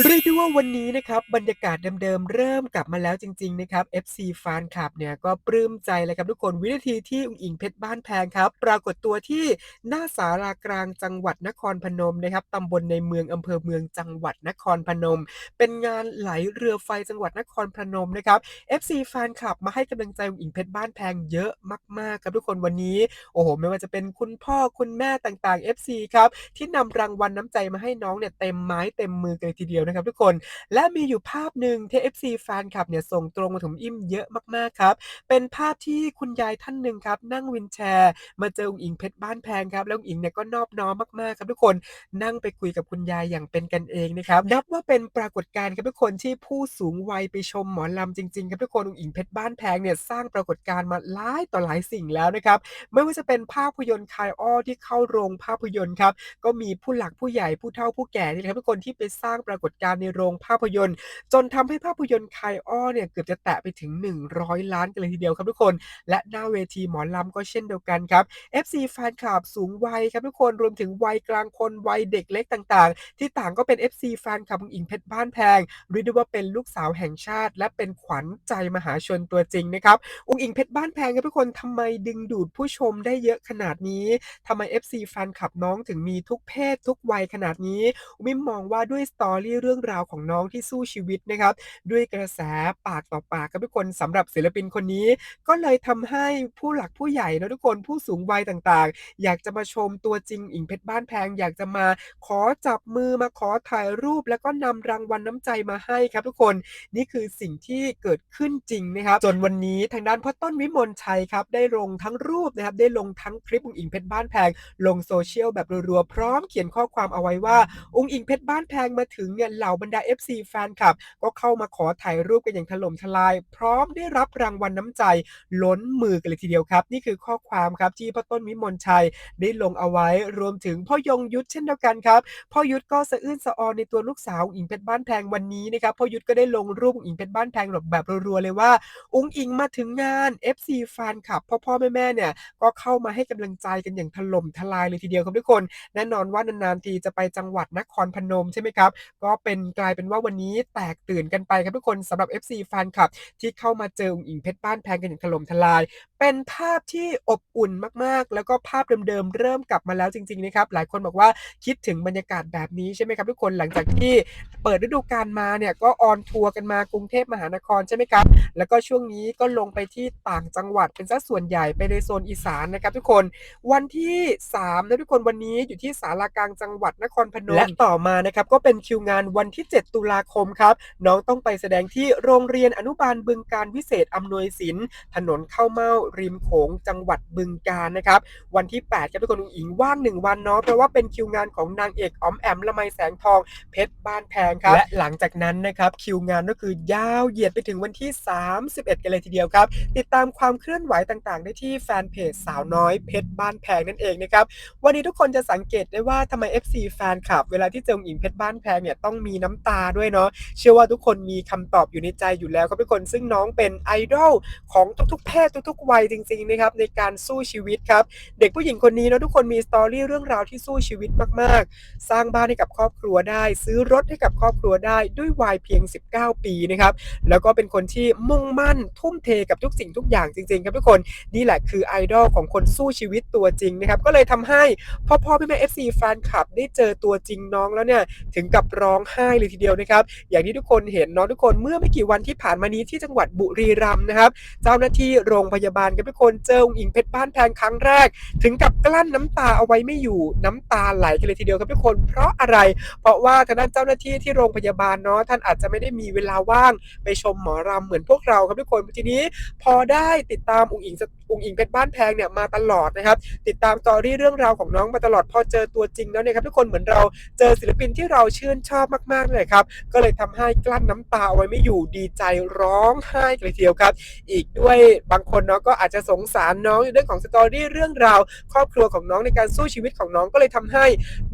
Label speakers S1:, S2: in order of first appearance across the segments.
S1: เรียกได้ว่าวันนี้นะครับบรรยากาศเดิมๆ เริ่มกลับมาแล้วจริง ๆ นะครับ FC แฟนคลับเนี่ยก็ปลื้มใจเลยครับทุกคนวินาทีที่อุ๋งอิงเพชรบ้านแพงครับ ปรากฏตัวที่หน้าศาลากลางจังหวัดนครพนมนะครับตำบลในเมืองอำเภอเมืองจังหวัดนครพนม เป็นงานไหลเรือไฟจังหวัดนครพนมนะครับ FC แฟนคลับมาให้กำลังใจอุ๋งอิงเพชรบ้านแพงเยอะมากๆครับทุกคนวันนี้โอ้โหไม่ว่าจะเป็นคุณพ่อคุณแม่ต่างๆ FC ครับที่นำรางวัลน้ำใจมาให้น้องเนี่ยเต็มไม้เต็มมือกันเลยทีเดียวนะครับทุกคน และมีอยู่ภาพหนึ่งที่ FC แฟนคลับเนี่ยส่งตรงมาถึงอิ่มเยอะมากๆครับ เป็นภาพที่คุณยายท่านหนึ่งครับ นั่งวีลแชร์ มาเจออุ๋งอิงเพชรบ้านแพงครับ แล้วอุ๋งอิงเนี่ยก็นอบน้อมมากๆครับทุกคนนั่งไปคุยกับคุณยายอย่างเป็นกันเองนะครับนับว่าเป็นปรากฏการณ์ครับทุกคนที่ผู้สูงวัยไปชมหมอลำจริงๆครับทุกคนอุ๋งอิงเพชรบ้านแพงเนี่ยสร้างปรากฏการณ์มาหลายต่อหลายสิ่งแล้วนะครับไม่ว่าจะเป็นภาพยนตร์คายอ้อที่เข้าโรงภาพยนตร์ครับก็มีผู้หลักผู้ใหญ่ผู้เฒ่าผู้แก่นี่ครับทุกคนที่ไปสร้างปรากฏการณ์ในโรงภาพยนตร์ จนทำให้ภาพยนตร์คายอ้อเนี่ยเกือบจะแตะไปถึง 100 ล้านกันเลยทีเดียวครับทุกคน และหน้าเวทีหมอลำก็เช่นเดียวกันครับ FC แฟนคลับสูงวัยครับทุกคนรวมถึงวัยกลางคนวัยเด็กเล็กต่างๆ ที่ต่างก็เป็น FC แฟนคลับอุ๋งอิงเพชรบ้านแพงเรียกได้ว่าเป็นลูกสาวแห่งชาติ และเป็นขวัญใจมหาชนตัวจริงนะครับอุ๋งอิงเพชรบ้านแพงครับทุกคนทำไมดึงดูดผู้ชมได้เยอะขนาดนี้ทำไม FC แฟนคลับน้องถึงมีทุกเพศทุกวัยขนาดนี้มิมมองว่าด้วยสตอรี่เรื่องราวของน้องที่สู้ชีวิตนะครับ ด้วยกระแสปากต่อปากครับทุกคนสำหรับศิลปินคนนี้ ก็เลยทำให้ผู้หลักผู้ใหญ่นะทุกคนผู้สูงวัยต่างๆ อยากจะมาชมตัวจริงอิงเพชรบ้านแพง อยากจะมาขอจับมือมาขอถ่ายรูป แล้วก็นำรางวัลน้ำใจมาให้ครับทุกคนนี่คือสิ่งที่เกิดขึ้นจริงนะครับ จนวันนี้ทางด้านพ่อต้นวิมลชัยครับได้ลงทั้งรูปนะครับได้ลงทั้งคลิปอุงอิงเพชรบ้านแพง ลงโซเชียลแบบรัวๆพร้อมเขียนข้อความเอาไว้ว่าองค์อิงเพชรบ้านแพงมาถึงเนี่ยเหล่าบรรดา FC แฟนคลับ ก็เข้ามาขอถ่ายรูปกันอย่างถล่มทลาย พร้อมได้รับรางวัลน้ำใจ ล้นมือกันเลยทีเดียวครับ นี่คือข้อความครับที่พ่อต้นวิมลชัยได้ลงเอาไว้รวมถึงพ่อยงยุทธเช่นเดียวกันครับพ่อยุทธก็สะอื้นสะออนในตัวลูกสาวอิงเพชรบ้านแพงวันนี้นะครับพ่อยุทธก็ได้ลงรูปอิงเพชรบ้านแพงแบบแบบรัวๆเลยว่า อุ๋งอิงมาถึงงาน FC แฟนคลับพ่อพ่อแม่แม่เนี่ยก็เข้ามาให้กำลังใจกันอย่างถล่มทลายเลยทีเดียวครับทุกคน แน่นอนว่านานๆทีจะไปจังหวัดนครพนมใช่ไหมครับ ก็เป็นกลายเป็นว่าวันนี้แตกตื่นกันไปครับทุกคนสำหรับ FC แฟนคลับที่เข้ามาเจออุ๋งอิงเพชรบ้านแพงกันอย่างถล่มทลาย เป็นภาพที่อบอุ่นมากๆ แล้วก็ภาพเดิมๆเริ่มกลับมาแล้วจริงๆนะครับหลายคนบอกว่าคิดถึงบรรยากาศแบบนี้ใช่ไหมครับทุกคนหลังจากที่เปิดฤดูกาลมาเนี่ยก็ออนทัวร์กันมากรุงเทพมหานครใช่ไหมครับแล้วก็ช่วงนี้ก็ลงไปที่ต่างจังหวัดเป็นซะส่วนใหญ่ไปในโซนอีสานนะครับทุกคนวันที่3นะทุกคนวันนี้อยู่ที่ศาลากลางจังหวัดนครพนมและต่อมานะครับก็เป็นคิวงานวันที่ 7 ตุลาคมครับน้องต้องไปแสดงที่โรงเรียนอนุบาลบึงการวิเศษอำนวยสินถนนเข้าเมาริมโขงจังหวัดบึงการนะครับ วันที่8ครับทุกคนอุ๋งอิงว่าง 1 วันเนาะเพราะว่าเป็นคิวงานของนางเอกอ๋อมแอมละไมแสงทองเพชรบ้านแพงครับ และหลังจากนั้นนะครับคิวงานก็คือยาวเหยียดไปถึงวันที่ 31 กันเลยทีเดียวครับ ติดตามความเคลื่อนไหวต่างๆ ได้ที่แฟนเพจสาวน้อยเพชรบ้านแพงนั่นเองนะครับวันนี้ทุกคนจะสังเกตได้ว่าทำไม FC แฟนคลับ เวลาที่เจออุ๋งอิงเพชรบ้านแพงเนี่ยต้องมีน้ำตาด้วยเนาะเชื่อว่าทุกคนมีคำตอบอยู่ในใจอยู่แล้วครับทุกคนซึ่งน้องเป็นไอดอลของทุกๆเพศทุกๆวัยจริงๆนะครับในการสู้ชีวิตครับ เด็กผู้หญิงคนนี้เนาะทุกคนมีสตอรี่เรื่องราวที่สู้ชีวิตมากๆ สร้างบ้านให้กับครอบครัวได้ ซื้อรถให้กับครอบครัวได้ด้วยวัยเพียง 19 ปีนะครับแล้วก็เป็นคนที่มุ่งมั่นทุ่มเทกับทุกสิ่งทุกอย่างจริงๆ ครับทุกคนนี่แหละคือไอดอลของคนสู้ชีวิตตัวจริงนะครับก็เลยทำให้พ่อพ่อแม่แม่ FC แฟนคลับได้เจอตัวจริงน้องแล้วเนี่ยถึงกับร้องไห้เลยทีเดียวนะครับอย่างที่ทุกคนเห็นเนาะทุกคนเมื่อไม่กี่วันที่ผ่านมานี้ที่จังหวัดบุรีรัมย์นะครับ เจ้าหน้าที่โรงพยาบาลกับทุกคนเจออุ๋งอิงเพชรบ้านแพงครั้งแรก ถึงกับกลั้นน้ำตาเอาไว้ไม่อยู่น้ำตาไหลกันเลยทีเดียวครับทุกคน เพราะอะไร เพราะว่าทางด้านเจ้าหน้าที่ที่โรงพยาบาลเนาะท่านอาจจะไม่ได้มีเวลาว่างไปชมหมอรำเหมือนพวกเราครับทุกคนทีนี้ พอได้ติดตามอุ๋งอิง อุงอิงเพชรบ้านแพงเนี่ยมาตลอดนะครับ ติดตามสตอรี่เรื่องราวของน้องมาตลอดพอเจอตัวจริงแล้วเนี่ยครับทุกคนเหมือนเราเจอศิลปินที่เราชื่นชอบมากๆเลยครับก็เลยทำให้กลั้นน้ำตาเอาไว้ไม่อยู่ดีใจร้องไห้กันเลยทีเดียวครับ อีกด้วยบางคนเนาะก็อาจจะสงสารน้องในเรื่องของสตอรี่เรื่องราว ครอบครัวของน้องในการสู้ชีวิตของน้องก็เลยทำให้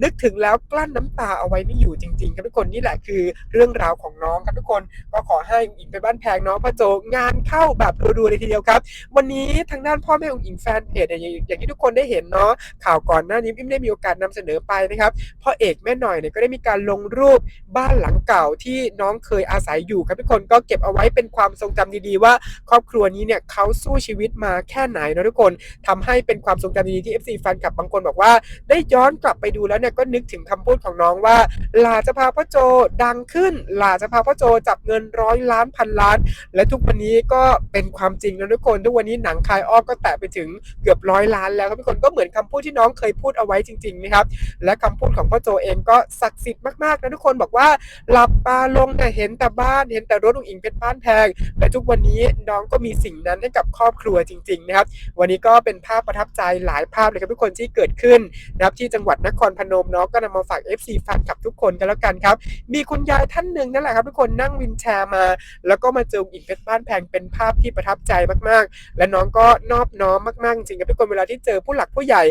S1: นึกถึงแล้วกลั้นน้ำตาเอาไว้ไม่อยู่จริงๆครับทุกคนนี่แหละคือเรื่องราวของน้องครับทุกคนก็ขอให้อิงไปบ้านแพงน้องพระโจงานเข้าแบบรัวๆเลยทีเดียวครับ วันนี้ทางด้านพ่อแม่อุ๋งอิงแฟนเพจเนี่ยอย่างที่ทุกคนได้เห็นเนาะข่าวก่อนหน้านี้อิมได้มีโอกาสนำเสนอไปนะครับพ่อเอกแม่หน่อยเนี่ยก็ได้มีการลงรูปบ้านหลังเก่าที่น้องเคยอาศัยอยู่ครับทุกคนก็เก็บเอาไว้เป็นความทรงจำดีๆว่า ครอบครัวนี้เนี่ยเขาสู้ชีวิตมาแค่ไหนนะทุกคนทำให้เป็นความทรงจำดีๆที่ FC แฟนคลับบางคนบอกว่า ได้ย้อนกลับไปดูแล้วเนี่ยก็นึกถึงคำพูดของน้องว่าลาจะพาพ่อโจดังขึ้นลาจะพาพ่อโจจับเงินร้อยล้านพันล้าน และทุกวันนี้ก็เป็นความจริงแล้วทุกคน ทุกวันนี้หนังคายอ้อก็แตะไปถึงเกือบร้อยล้านแล้วครับทุกคนก็เหมือนคำพูดที่น้องเคยพูดเอาไว้จริงๆนะครับและคำพูดของพ่อโจเองก็ศักดิ์สิทธิ์มากๆนะทุกคนบอกว่าหลับตาลงเนี่เห็นแต่บ้านเห็นแต่รถอุ๋งอิงเพชรบ้านแพงและทุกวันนี้น้องก็มีสิ่งนั้นให้กับครอบครัวจริงๆนะครับวันนี้ก็เป็นภาพประทับใจหลายภาพเลยครับทุกคนที่เกิดขึ้นนะครับที่จังหวัดนครพนมเนาะก็นำมาฝาก FC แฟนคลับทุกคนกันแล้วกันครับ มีคุณยายท่านหนึ่งนั่นแหละครับทุกคนนั่งวินแชร์มา แล้วก็มาเจออุ๋งอิงเพชรบ้านแพงเป็นภาพที่ประทับใจมากๆ และน้องก็นอบน้อมมากๆจริงครับทุกคนเวลาที่เจอผู้หลักผู้ใหญ่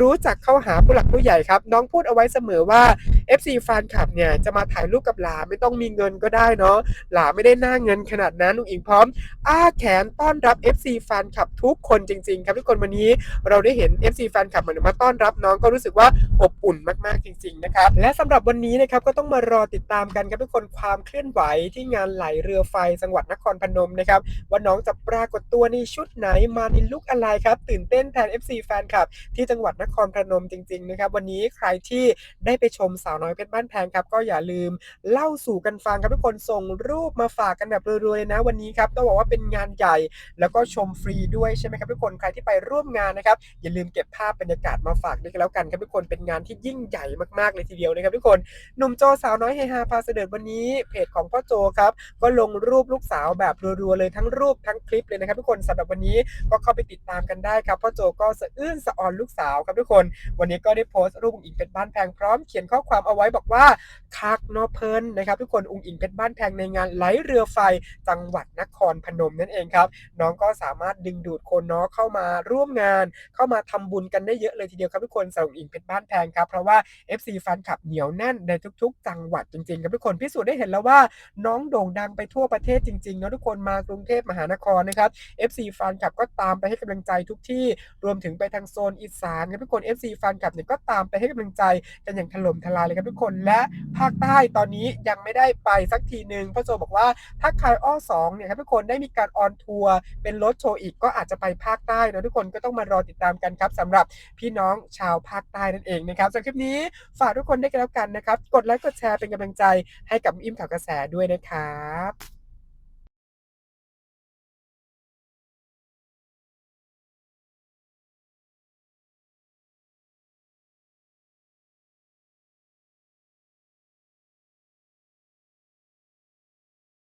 S1: รู้จักเข้าหาผู้หลักผู้ใหญ่ครับ น้องพูดเอาไว้เสมอว่า FC แฟนคลับเนี่ยจะมาถ่ายรูปกับหลาไม่ต้องมีเงินก็ได้เนาะหลาไม่ได้หน้าเงินขนาดนั้นอุ๋งอิงพร้อม อ้าแขนต้อนรับ FC แฟนคลับทุกคนจริง ๆ ครับทุกคนวันนี้เราได้เห็น FC แฟนคลับมันมาต้อนรับน้องก็รู้สึกว่าอบอุ่นมากๆจริง ๆ นะครับ และสำหรับวันนี้นะครับก็ต้องมารอติดตามกันครับทุกคนความเคลื่อนไหวที่งานไหลเรือไฟจังหวัดนครพนมนะครับว่าน้องจะปรากฏตัวในชุดไหนมาในลุคอะไรครับ ตื่นเต้นแทน FC แฟนคลับ ที่จังหวัดนครพนมจริง ๆ นะครับ วันนี้ใครที่ได้ไปชมสาวน้อยเพชรบ้านแพงครับ ก็อย่าลืมเล่าสู่กันฟังครับทุกคนส่งรูปมาฝากกันแบบรัวๆเลยนะ วันนี้ครับต้องบอกว่าเป็นงานใหญ่ แล้วก็ชมฟรีด้วยใช่ไหมครับทุกคนใครที่ไปร่วมงานนะครับ อย่าลืมเก็บภาพบรรยากาศมาฝากด้วยกันแล้วกันครับทุกคนเป็นงานที่ยิ่งใหญ่มากๆเลยทีเดียวนะครับทุกคนหนุ่มโจสาวน้อยเฮฮาพาเสด็จวันนี้เพจของพ่อโจครับก็ลงรูปลูกสาวแบบรัวๆเลยทั้งรูปทั้งคลิปเลยนะครับทุกคนสำหรับวันนี้ก็เข้าไปติดตามกันได้ครับพ่อโจก็สะอื้นสะออนลูกสาวครับทุกคน วันนี้ก็ได้โพสต์รูปอุ๋งอิงเพชรบ้านแพงพร้อมเขียนข้อความเอาไว้บอกว่าคักนอเพลินนะครับทุกคนอุ๋งอิงเพชรบ้านแพงในงานไหลเรือไฟจังหวัดนครพนมนั่นเองครับ น้องก็สามารถดึงดูดคนเนาะเข้ามาร่วมงาน เข้ามาทำบุญกันได้เยอะเลยทีเดียวครับทุกคนสำหรับอุ๋งอิงเพชรบ้านแพงครับเพราะว่า FC แฟนคลับเหนียวแน่นในทุก ๆ จังหวัดจริงๆครับทุกคนพิสูจน์ได้เห็นแล้วว่าน้องโด่งดังไปทั่วประเทศจริงๆเนาะทุกคนมากรุงเทพมหานครนะครับ FC แฟนคลับก็ตามไปให้กำลังใจทุกที่รวมถึงไปทางโซนอีสานครับทุกคน FC แฟนคลับเนี่ยก็ตามไปให้กำลังใจกันอย่างถล่มทลายเลยครับทุกคนและภาคใต้ตอนนี้ยังไม่ได้ไปสักทีหนึ่งพ่อโจบอกว่าถ้าใครอ้อสองเนี่ยครับทุกคนได้มีการออนทัวร์เป็นรถโชว์อีกก็อาจจะไปภาคใต้นะทุกคนก็ต้องมารอติดตามกันครับสำหรับพี่น้องชาวภาคใต้นั่นเองนะครับสำหรับคลิปนี้ฝากทุกคนได้กันแล้วกันนะครับ กดไลค์กดแชร์เป็นกำลังใจให้กับอิมข่าวกระแสด้วยนะครับ